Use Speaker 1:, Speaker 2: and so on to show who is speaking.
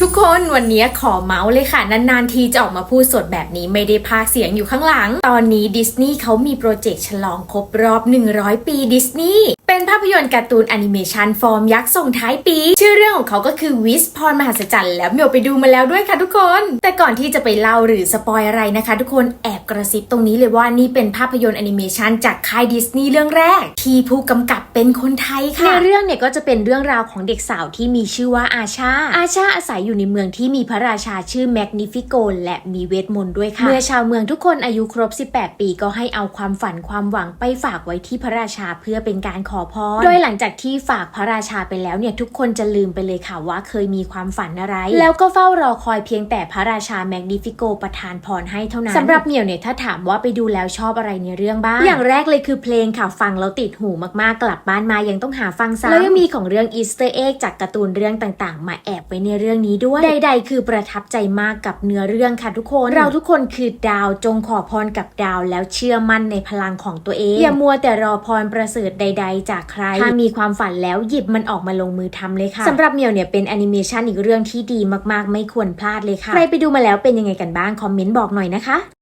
Speaker 1: ทุกคนวันนี้ขอเมาส์เลยค่ะ นานๆทีจะออกมาพูดสดแบบนี้ไม่ได้พากเสียงอยู่ข้างหลัง ตอนนี้ดิสนีย์เขามีโปรเจกต์ฉลองครบรอบ 100 ปีดิสนีย์เป็นภาพยนตร์การ์ตูนแอนิเมชันฟอร์มยักษ์ส่งท้ายปี ชื่อเรื่องของเขาก็คือวิสพรมหัศจรรย์แล้วเมียวไปดูมาแล้วด้วยค่ะทุกคน แต่ก่อนที่จะไปเล่าหรือสปอยอะไรนะคะ ทุกคนแอบกระซิบตรงนี้เลยว่านี่เป็นภาพยนตร์แอนิเมชันจากค่ายดิสนีย์เรื่องแรก ที่ผู้กำกับเป็นคนไทยค่ะ ในเรื่องเนี่ยก็จะเป็นเรื่องราวของเด็กสาวที่มีชื่อว่าอาชา อาชาอาศัยอยู่ในเมืองที่มีพระราชาชื่อแมกนิฟิโกและมีเวทมนต์ด้วยค่ะ เมื่อชาวเมืองทุกคนอายุครบ 18 ปีก็ให้เอาความฝันความหวังไปฝากไว้ที่พระราชาเพื่อเป็นการขอพร โดยหลังจากที่ฝากพระราชาไปแล้วเนี่ยทุกคนจะลืมไปเลยค่ะว่าเคยมีความฝันอะไร แล้วก็เฝ้ารอคอยเพียงแต่พระราชาแมกนิฟิโกประทานพรให้เท่านั้นสำหรับเหมียวเนี่ยถ้าถามว่าไปดูแล้วชอบอะไรในเรื่องบ้าง อย่างแรกเลยคือเพลงค่ะฟังแล้วติดหูมากๆกลับบ้านมายังต้องหาฟังซ้ำแล้วยังมีของเรื่องอีสเตอร์เอ็กจากการ์ตูนเรื่องต่างๆ มาแอบไว้ในเรื่องนี้ด้วย ใด ๆ คือประทับใจมากกับเนื้อเรื่องค่ะทุกคน เราทุกคนคือดาวจงขอพรกับดาวแล้วเชื่อมั่นในพลังของตัวเอง อย่ามัวแต่รอพรประเสริฐใด ๆ จากใคร ถ้ามีความฝันแล้วหยิบมันออกมาลงมือทำเลยค่ะสำหรับเหมียวเนี่ยเป็นแอนิเมชันอีกเรื่องที่ดีมากๆ ไม่ควรพลาดเลยค่ะ ใครไปดูมาแล้วเป็นยังไงกันบ้าง คอมเมนต์บอกหน่อยนะคะ